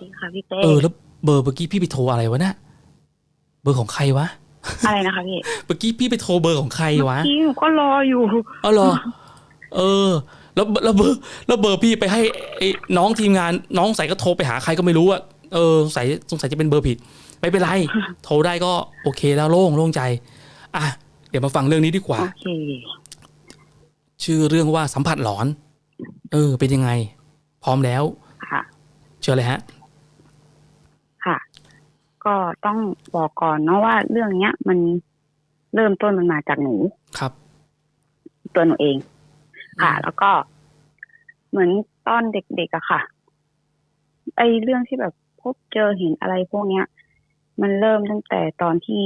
ค่ะสวัสดีค่ะพี่เต้เออแล้วเบอร์เมื่อกี้พี่ไปโทรอะไรวะเนี่ยเบอร์ของใครวะ อะไรนะคะพี่เมื่อกี้พี่ไปโทรเบอร์ของใครวะเมื่อกี้หนูก็รออยู่อ๋อเหรอ เออ แล้วแล้วเบอร์แล้วเบอร์พี่ไปให้ไอ้น้องทีมงานน้องใส่ก็โทรไปหาใครก็ไม่รู้อะเออสงสัยสงสัยจะเป็นเบอร์ผิด ไม่เป็นไร โทรได้ก็โอเคแล้วโล่งโล่งใจ อะเดี๋ยวมาฟังเรื่องนี้ดีกว่าโอเคชื่อเรื่องว่าสัมผัสหลอน เออ เป็นยังไง พร้อมแล้วค่ะเชิญเลยฮะค่ะ ก็ต้องบอกก่อนเนาะว่าเรื่องเนี้ย มันเริ่มต้นมันมาจากหนูครับ ตัวหนูเอง ค่ะ แล้วก็เหมือนตอนเด็กๆอะค่ะ ไอเรื่องที่แบบพบเจอเห็นอะไรพวกเนี้ย มันเริ่มตั้งแต่ตอนที่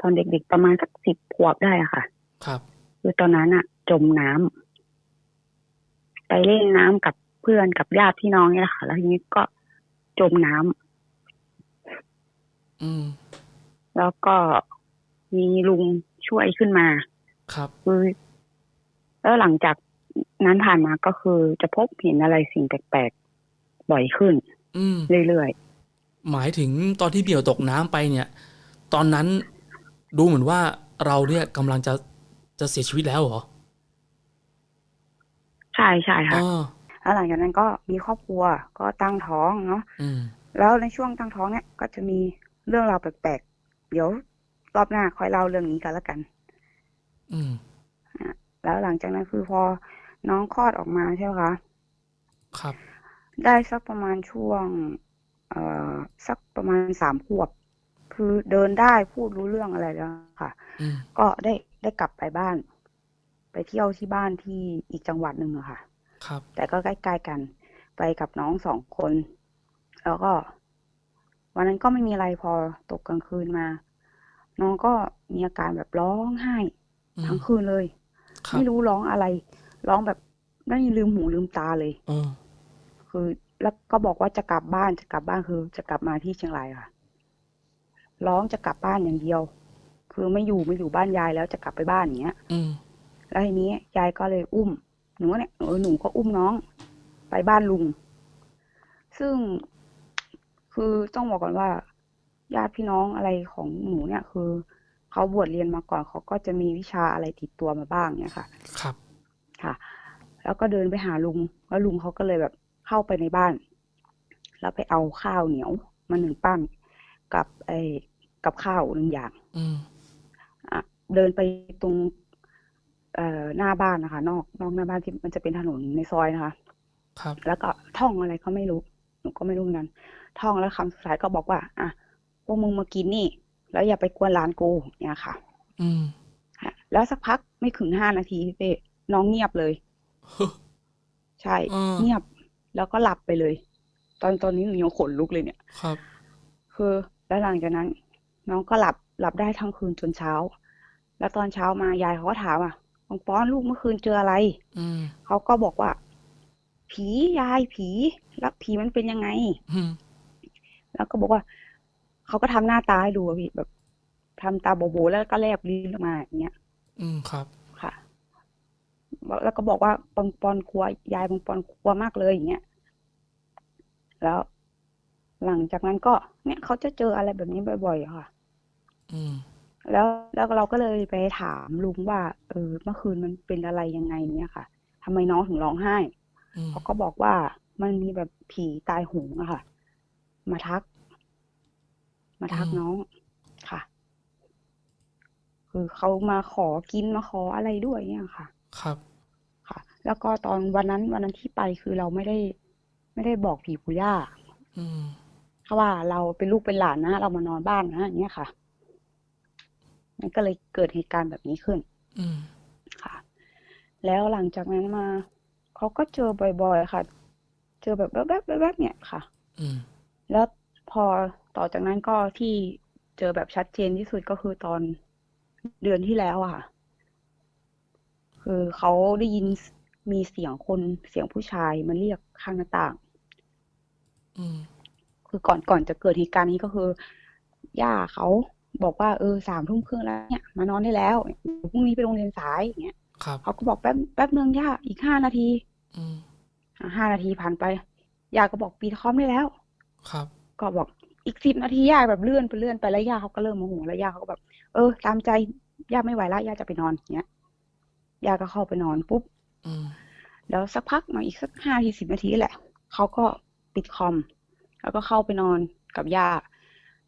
ตอนเด็กๆประมาณสักสิบขวบได้อะค่ะ ครับคือตอนนั้นอะจมน้ำไปเล่นน้ำกับเพื่อนกับญาติพี่น้องเนี่ยแหละค่ะ แล้วทีนี้ก็จมน้ำอืม แล้วก็มีลุงช่วยขึ้นมา ครับคือแล้วหลังจากนั้นผ่านมาก็คือจะพบเห็นอะไรสิ่งแปลกๆบ่อยขึ้นอืมเรื่อยหมายถึงตอนที่เบี่ยวตกน้ำไปเนี่ย ตอนนั้นดูเหมือนว่าเราเนี่ยกำลังจะจะเสียชีวิตแล้วเหรอๆใช่ใช่ค่ะอ๋อแล้วหลังจากนั้นก็มีครอบครัวก็ตั้งท้องเนาะอืมแล้วในช่วงตั้งท้องเนี่ย ก็จะมี เรื่องราวแปลกๆ เดี๋ยวรอบหน้าค่อยเล่าเรื่องนี้กันแล้วกัน อืมแล้วหลังจากนั้นคือพอน้องคลอดออกมาใช่ไหมคะ ครับ ได้สักประมาณช่วง เอ่อ สักประมาณสามขวบ คือเดินได้พูดรู้เรื่องอะไรแล้วค่ะอืมก็ได้ได้กลับไปบ้าน ไปเที่ยวที่บ้านที่อีกจังหวัดหนึ่งอะค่ะ ครับ แต่ก็ใกล้ๆกัน ไปกับน้องสองคน แล้วก็ วันนั้นก็ไม่มีอะไรพอตกกลางคืนมา น้องก็มีอาการแบบร้องไห้อืมทั้งคืนเลยครับไม่รู้ร้องอะไร ร้องแบบไม่ลืมหูลืมตาเลยเออคือแล้วก็บอกว่าจะกลับบ้านจะกลับบ้านคือ จะกลับมาที่เชียงรายค่ะ ร้องจะกลับบ้านอย่างเดียว คือไม่อยู่ไม่อยู่บ้านยายแล้วจะกลับไปบ้านอย่างเงี้ย อืมแล้วทีนี้ยายก็เลยอุ้ม หนูเนี่ยเออหนูก็อุ้มน้อง ไปบ้านลุง ซึ่ง คือต้องบอกก่อนว่า ญาติพี่น้องอะไรของหนูเนี่ยคือเขาบวชเรียนมาก่อนเขาก็จะมีวิชาอะไรติดตัวมาบ้างเนี่ยค่ะ ครับค่ะ แล้วก็เดินไปหาลุงแล้วลุงเขาก็เลยแบบเข้าไปในบ้าน แล้วไปเอาข้าวเหนียวมาหนึ่งปั้นกับไอ้กับข้าวหนึ่งอย่าง อืมอะเดินไปตรงเอ่อหน้าบ้านนะคะ นอกนอกหน้าบ้านที่มันจะเป็นถนนในซอยนะคะ ครับ แล้วก็ท่องอะไรก็ไม่รู้ หนูก็ไม่รู้เหมือนกัน ท่องแล้วคำสุดท้ายก็บอกว่า อะพวกมึงมากินนี่ แล้วอย่าไปกวนร้านกูเนี่ยค่ะ อืมฮะแล้วสักพักไม่ถึงห้านาทีพี่เป้น้องเงียบเลย ใช่อ่าเงียบ แล้วก็หลับไปเลย ตอนตอนนี้หนูยังขนลุกเลยเนี่ย ครับ คือแล้วหลังจากนั้น น้องก็หลับหลับได้ทั้งคืนจนเช้า แล้วตอนเช้ามายายเขาก็ถามอะบองป้อนลูกเมื่อคืนเจออะไร อืมเขาก็บอกว่า ผียายผี แล้วผีมันเป็นยังไงอืม แล้วก็บอกว่าเขาก็ทำหน้าตาให้ดูอะพี่แบบทำตาโบๆแล้วก็แลบลิ้นออกมาอย่างเงี้ย อืมครับค่ะแล้วก็บอกว่าปอนปอนกลัวยายปอนปอนกลัวมากเลยอย่างเงี้ยแล้ว หลังจากนั้นก็เนี่ยเขาจะเจออะไรแบบนี้บ่อยๆอะค่ะ อืมแล้วแล้วเราก็เลยไปถามลุงว่า เออเมื่อคืนมันเป็นอะไรยังไงเนี่ยค่ะทำไมน้องถึงร้องไห้อืมเขาก็บอกว่ามันมีแบบผีตายโหงอะค่ะ มาทัก มาทักน้องค่ะ คือเขามาขอกินมาขออะไรด้วยเนี่ยค่ะ ครับ ค่ะ แล้วก็ตอนวันนั้นวันนั้นที่ไปคือเราไม่ได้ ไม่ได้บอกผีปู่ย่าอืมเพราะว่าเราเป็นลูกเป็นหลานนะเรามานอนบ้านนะอย่างเงี้ยค่ะมันก็เลยเกิดเหตุการณ์แบบนี้ขึ้น อืมค่ะ แล้วหลังจากนั้นมาเขาก็เจอบ่อยๆค่ะ เจอแบบแวบๆแวบๆเนี่ยค่ะ อืม แล้วพอต่อจากนั้นก็ที่เจอแบบชัดเจนที่สุดก็คือตอนเดือนที่แล้วอะค่ะ คือเขาได้ยินมีเสียงคนเสียงผู้ชายมาเรียกข้างหน้าต่างอืมคือก่อนก่อนจะเกิดเหตุการณ์นี้ก็คือ ย่าเขาบอกว่าเออสามทุ่มครึ่งแล้วเนี่ยมานอนได้แล้วพรุ่งนี้ไปโรงเรียนสายอย่างเงี้ยครับเขาก็บอกแป๊บแป๊บนึงย่าอีกห้านาทีอืมอะห้านาทีผ่านไปยายก็บอกปิดคอมได้แล้ว ครับ ก็บอกอีกสิบนาทียายแบบเลื่อนไปเลื่อนไปแล้วย่าเขาก็เริ่มโมโหแล้วย่าเขาก็แบบ เออ ตามใจย่าไม่ไหวแล้วย่าจะไปนอนเงี้ยย่าก็เข้าไปนอนปุ๊บอืมแล้วสักพักมาอีกสักห้าทีสิบนาทีแหละเขาก็ปิดคอม แล้วก็เข้าไปนอนกับย่า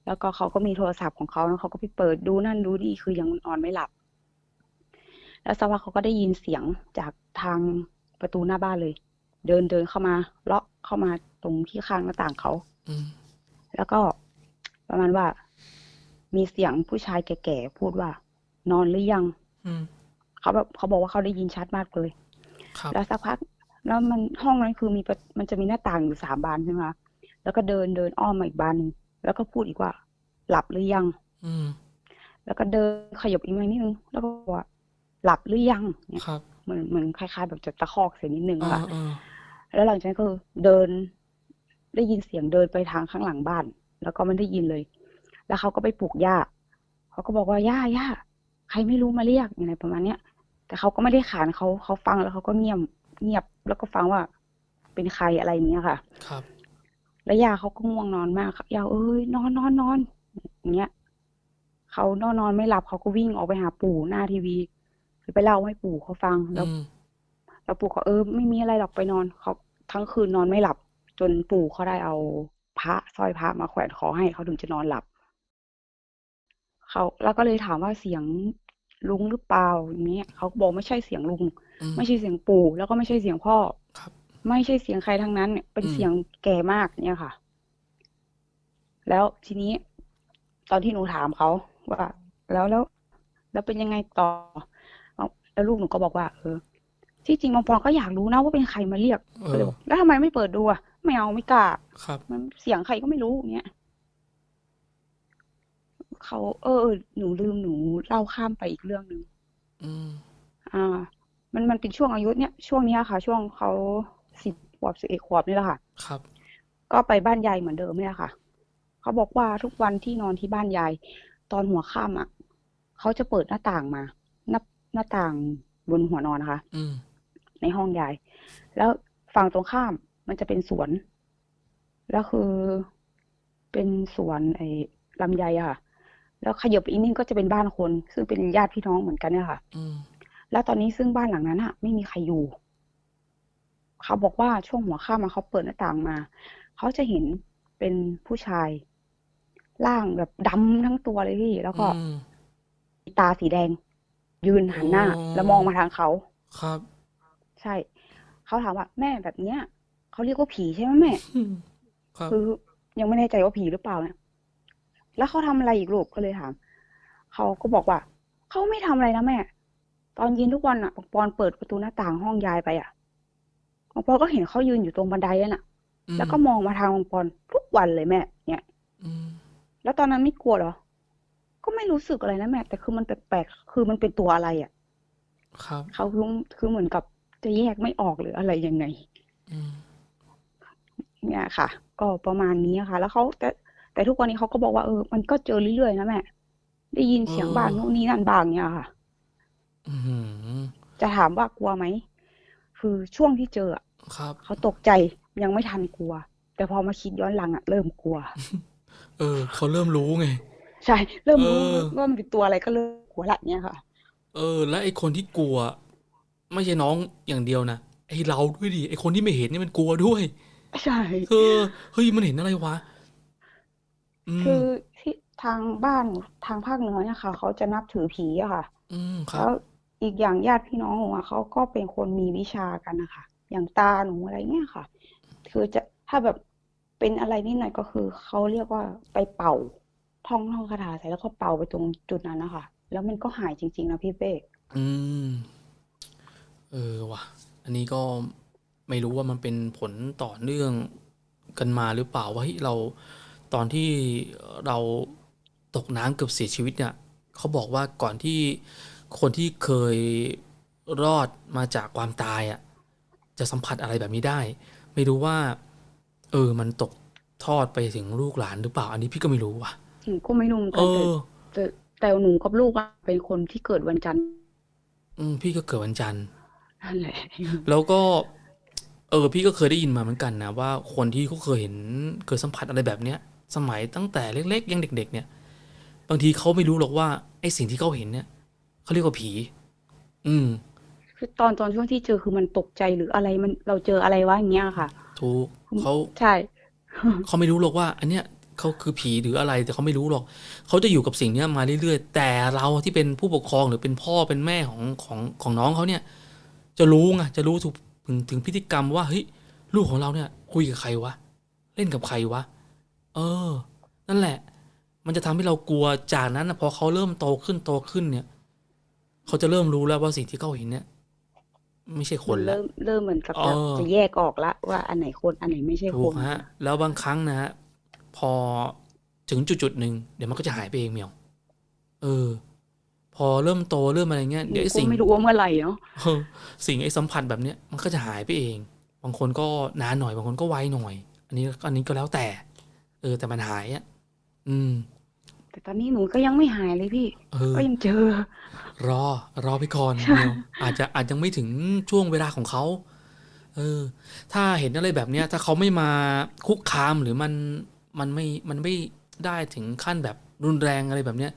แล้วก็เขาก็มีโทรศัพท์ของเขาแล้วเขาก็ไปเปิดดูนั่นดูนี่คือยังนอนไม่หลับ แล้วสักพักเขาก็ได้ยินเสียงจากทางประตูหน้าบ้านเลย เดินเดินเข้ามาเลาะเข้ามาตรงที่ข้างหน้าต่างเขาอืม แล้วก็ประมาณว่า มีเสียงผู้ชายแก่ๆพูดว่า นอนหรือยังอืมเขาแบบเขาบอกว่าเขาได้ยินชัดมากเลยครับแล้วสักพัก แล้วมันห้องนั้นคือมีประมันจะมีหน้าต่างอยู่สามบานใช่ไหมคะแล้วก็เดินเดินอ้อมมาอีกบานหนึ่งแล้วก็พูดอีกว่า หลับหรือยัง อืมแล้วก็เดินขยับอีกมานิดนึงแล้วก็บอกว่าหลับหรือยังเนี่ยครับเหมือนเหมือนคล้าย ๆ แบบจะตะคอกเสียงนิดนึงอะอ่าค่ะอ่าแล้วหลังจากนั้นก็เดิน ได้ยินเสียงเดินไปทางข้างหลังบ้าน แล้วก็ไม่ได้ยินเลย แล้วเขาก็ไปปลุกย่าเขาก็บอกว่าย่าย่าใครไม่รู้มาเรียกอะไรประมาณเนี้ยแต่เขาก็ไม่ได้ขานเขาเขาฟังแล้วเขาก็เงียบเงียบแล้วก็ฟังว่าเป็นใครอะไรอย่างเงี้ยค่ะ ครับ แล้วย่าเขาก็ง่วงนอนมากย่าเอ้ยนอนนอนนอนอย่างเงี้ยเขานอนนอนไม่หลับเขาก็วิ่งออกไปหาปู่หน้าทีวีไปเล่าให้ปู่เขาฟังแล้วอืมแล้วปู่ก็เออไม่มีอะไรหรอกไปนอนเขาทั้งคืนนอนไม่หลับ จนปู่เขาได้เอาพระสร้อยพระมาแขวนคอให้เขาถึงจะนอนหลับเขาแล้วก็เลยถามว่าเสียงลุงหรือเปล่าอย่างเงี้ยเขาก็บอกไม่ใช่เสียงลุงอืมไม่ใช่เสียงปู่ แล้วก็ไม่ใช่เสียงพ่อครับไม่ใช่เสียงใครทั้งนั้นเนี่ยเป็นอืมเสียงแก่มากเนี่ยค่ะ แล้วทีนี้ ตอนที่หนูถามเขาว่า แล้วแล้ว แล้วเป็นยังไงต่อ แล้วลูกหนูก็บอกว่า เออ ที่จริงบางปอนก็อยากรู้นะว่าเป็นใครมาเรียกเอก็เลอยบอกแล้วทำไมไม่เปิดดูอะ ไม่เอาไม่กล้าครับ มันเสียงใครก็ไม่รู้อย่างเงี้ยเขาเออเออ หนูลืมหนูเล่าข้ามไปอีกเรื่องหนึ่งอืม อ่า มันมันเป็นช่วงอายุเนี้ยช่วงเนี้ยค่ะ ช่วงเขาสิบขวบสิบเอ็ดขวบนี่แหละค่ะ ครับ ก็ไปบ้านยายเหมือนเดิมเนี่ยค่ะ เขาบอกว่าทุกวันที่นอนที่บ้านยาย ตอนหัวค่ำอะเขาจะเปิดหน้าต่างมา หน้าหน้าต่างบนหัวนอนนะคะอืม ในห้องยาย แล้วฝั่งตรงข้าม มันจะเป็นสวน แล้วคือเป็นสวนไอ้ลำไยอะค่ะ แล้วขยับไปอีกนิดก็จะเป็นบ้านคน ซึ่งเป็นญาติพี่น้องเหมือนกันเนี่ยค่ะอืมแล้วตอนนี้ซึ่งบ้านหลังนั้นอะไม่มีใครอยู่ เขาบอกว่าช่วงหัวค่ำอะเขาเปิดหน้าต่างมา เขาจะเห็นเป็นผู้ชาย ร่างแบบดำทั้งตัวเลยพี่ แล้วก็อืมมีตาสีแดง ยืนหันหน้าอ๋อแล้วมองมาทางเขา ครับ ใช่ เขาถามว่า แม่แบบเนี้ย เขาเรียกว่าผีใช่ไหมแม่อืมครับคือยังไม่แน่ใจว่าผีหรือเปล่าเนี่ยแล้วเขาทำอะไรอีกลูกก็เลยถามเขาก็บอกว่าเขาไม่ทำอะไรนะแม่ ตอนเย็นทุกวันอะปังปอนเปิดประตูหน้าต่างห้องยายไปอะปังปอนก็เห็นเขายืนอยู่ตรงบันไดนั่นน่ะอืมแล้วก็มองมาทางปังปอนทุกวันเลยแม่ เนี่ยอืมแล้วตอนนั้นไม่กลัวเหรอ ก็ไม่รู้สึกอะไรนะแม่ แต่คือมันแปลกๆคือมันเป็นตัวอะไรอะ ครับเขาคือคือเหมือนกับจะแยกไม่ออกหรืออะไรยังไงอืม เนี่ยค่ะ ก็ประมาณนี้ค่ะ แล้วเขาแต่แต่ทุกวันนี้เขาก็บอกว่าเออมันก็เจอเรื่อยๆนะแม่ได้ยินเสียงบ้างนู่นนี่นั่นบ้างเนี่ยค่ะอืมจะถามว่ากลัวไหมคือช่วงที่เจออะครับเขาตกใจยังไม่ทันกลัว แต่พอมาคิดย้อนหลังอะเริ่มกลัว เออเขาเริ่มรู้ไง ใช่ เริ่มรู้เออว่ามันเป็นตัวอะไรก็เริ่มกลัวละเนี่ยค่ะ เออ และไอคนที่กลัว ไม่ใช่น้องอย่างเดียวนะไอเราด้วยดิไอคนที่ไม่เห็นนี่มันกลัวด้วย ใช่ เออเฮ้ยมันเห็นอะไรวะอืมคือที่ทางบ้านทางภาคเหนือเนี่ยค่ะ เขาจะนับถือผีอะค่ะ อืมครัแล้บ วอีกอย่างญาติพี่น้องหนูอะเขาก็เป็นคนมีวิชากันนะคะ อย่างตาหนูอะไรเงี้ยค่ะ คือจะถ้าแบบเป็นอะไรนิดหน่อยก็คือเขาเรียกว่าไปเป่า ท่องท่องคาถาใส่แล้วก็เป่าไปตรงจุดนั้นนะคะ แล้วมันก็หายจริงๆนะพี่เป้อืม เออว่ะ อันนี้ก็ ไม่รู้ว่ามันเป็นผลต่อเนื่องกันมาหรือเปล่าว่าเฮ้ยเราตอนที่เราตกน้ำเกือบเสียชีวิตเนี่ยเขาบอกว่าก่อนที่คนที่เคยรอดมาจากความตายอะจะสัมผัสอะไรแบบนี้ได้ ไม่รู้ว่า เออ มันตกทอดไปถึงลูกหลานหรือเปล่า อันนี้พี่ก็ไม่รู้ว่ะหนูก็ไม่รู้เหมือนเอกันแต่อแต่แต่หนูกับลูกอะเป็นคนที่เกิดวันจันทร์อืมพี่ก็เกิดวันจันทร์นั่นแหละแล้วก็ เออ พี่ก็เคยได้ยินมาเหมือนกันนะว่าคนที่เขาเคยเห็นเคยสัมผัสอะไรแบบเนี้ย สมัยตั้งแต่เล็กๆยังเด็ก ๆ เนี่ย บางทีเขาไม่รู้หรอกว่าไอ้สิ่งที่เขาเห็นเนี่ยเขาเรียกว่าผี อืม คือตอนตอนช่วงที่เจอคือมันตกใจหรืออะไรมันเราเจออะไรวะอย่างเงี้ยค่ะ ถูกเขาใช่ เขาไม่รู้หรอกว่า อันเนี้ยเขาคือผีหรืออะไรแต่เขาไม่รู้หรอก เขาจะอยู่กับสิ่งเนี้ยมาเรื่อยๆ แต่เราที่เป็นผู้ปกครองหรือเป็นพ่อเป็นแม่ของของของน้องเขาเนี่ย จะรู้ไงจะรู้ถึง ถึงถึงพฤติกรรมว่าเฮ้ยลูกของเราเนี่ย คุยกับใครวะ เล่นกับใครวะ เออ นั่นแหละ มันจะทำให้เรากลัวจากนั้นนะพอเขาเริ่มโตขึ้นโตขึ้นเนี่ย เขาจะเริ่มรู้แล้วว่าสิ่งที่เขาเห็นเนี่ยไม่ใช่คนแล้วเริ่มเริ่มเหมือนกับเอจะอจะแยกออกละว่าอันไหนคนอันไหนไม่ใช่ถูคกนฮะ แล้วบางครั้งนะฮะพอถึงจุดจุดๆหนึ่งเดี๋ยวมันก็จะหายไปเองเหมียว เออ พอเริ่มโตเริ่มอะไรเงี้ยหนูเดี๋ยวไอ้ก็สิ่งไม่รู้ว่าเมื่อไหร่เนาะเออสิ่งไอ้สัมผัสแบบเนี้ยมันก็จะหายไปเอง บางคนก็นานหน่อยบางคนก็ไวหน่อย อันนี้อันนี้ก็แล้วแต่ เออแต่มันหายอะอืม แต่ตอนนี้หนูก็ยังไม่หายเลยพี่เออก็ยังเจอ รอ รอไปก่อนใช่เดียวอาจจะอาจยังไม่ถึงช่วงเวลาของเขาเออ ถ้าเห็นอะไรแบบเนี้ย ถ้าเขาไม่มาคุกคามหรือมันมันไม่มันไม่ได้ถึงขั้นแบบรุนแรงอะไรแบบเนี้ย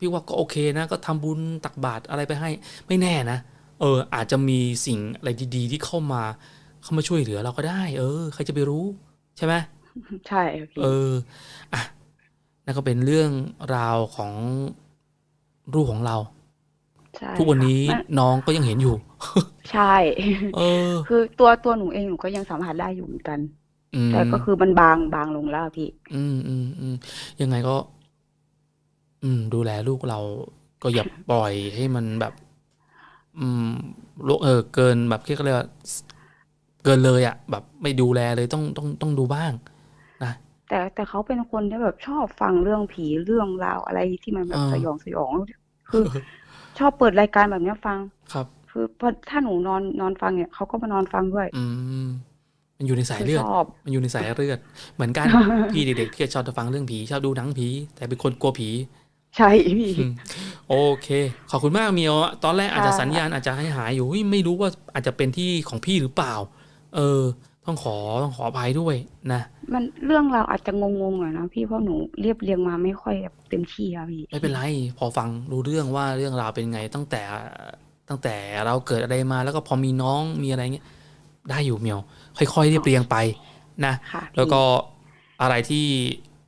พี่ว่าก็โอเคนะ ก็ทำบุญตักบาตรอะไรไปให้ ไม่แน่นะ เออ อาจจะมีสิ่งอะไรดีๆ ที่เข้ามา เข้ามาช่วยเหลือเราก็ได้ เออ ใครจะไปรู้ ใช่ไหมใช่พี่เอออะนั่นก็เป็นเรื่องราวของลูกของเราใช่ทุกวันนี้ค่ะมันน้องก็ยังเห็นอยู่ ใช่ เออ คือตัวตัวหนูเองหนูก็ยังสัมผัสได้อยู่เหมือนกันอืมแต่ก็คือมันบางบางลงแล้วอะพี่ อืมอืมอืมยังไงก็ อืม ดูแลลูกเราก็อย่าปล่อยให้มันแบบ อืมโลกเออ เกินแบบที่เขาเรียกว่าเกินเลยอะ แบบไม่ดูแลเลยต้องต้องต้องดูบ้างนะแต่แต่เขาเป็นคนที่แบบชอบฟังเรื่องผีเรื่องราวอะไรที่มันแบบอ่าสยองสยองคือ ชอบเปิดรายการแบบเนี้ยฟังครับ คือพอถ้าหนูนอนนอนฟังเนี่ยเขาก็มานอนฟังด้วย อืมมันอยู่ในสายคือเลือดชอบมันอยู่ในสายเลือด เหมือนกันพี่เด็กๆพี่ก็ชอบจะฟังเรื่องผีชอบดูหนังผี แต่เป็นคนกลัวผี ใช่พี่อืมโอเค ขอบคุณมากเมียวตอนแรกอาจจะค่ะสัญญาณอาจจะให้หายอยู่เฮ้ยไม่รู้ว่าอาจจะเป็นที่ของพี่หรือเปล่า เออ ต้องขอต้องขออภัยด้วยนะมันเรื่องราวอาจจะงงๆหน่อยนะพี่เพราะหนูเรียบเรียงมาไม่ค่อยแบบเต็มที่อะพี่ไม่เป็นไร พอฟังรู้เรื่องว่าเรื่องราวเป็นไงตั้งแต่ตั้งแต่เราเกิดอะไรมาแล้วก็พอมีน้องมีอะไรเงี้ยได้อยู่เมียว ค่อยๆเรียบเรียงไปนะค่ะพี่แล้วก็อะไรที่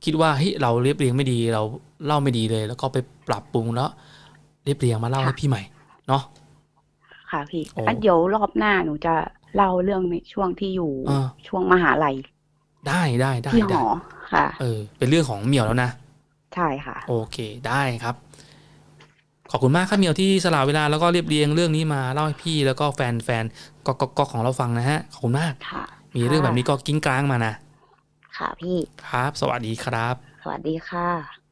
คิดว่าเฮ้ยเราเรียบเรียงไม่ดีเราเล่าไม่ดีเลย แล้วก็ไปปรับปรุงแล้วเรียบเรียงมาเล่าให้พี่ใหม่เนาะค่ะพี่โอ้อะเดี๋ยวรอบหน้าหนูจะเล่าเรื่องในช่วงที่อยู่อ่าช่วงมหาลัย ได้ได้ได้ที่หได้อค่ะ เออ เป็นเรื่องของเหมียวแล้วนะใช่ค่ะ โอเคได้ครับ ขอบคุณมากครับเหมียวที่สละเวลาแล้วก็เรียบเรียงเรื่องนี้มาเล่าให้พี่แล้วก็แฟนแฟนก็ก็ก็ของเราฟังนะฮะขอบคุณมากค่ะมีเรื่องแบบนี้ก็กิ้งกลางมานะ ค่ะพี่ ครับ สวัสดีครับ สวัสดีค่ะ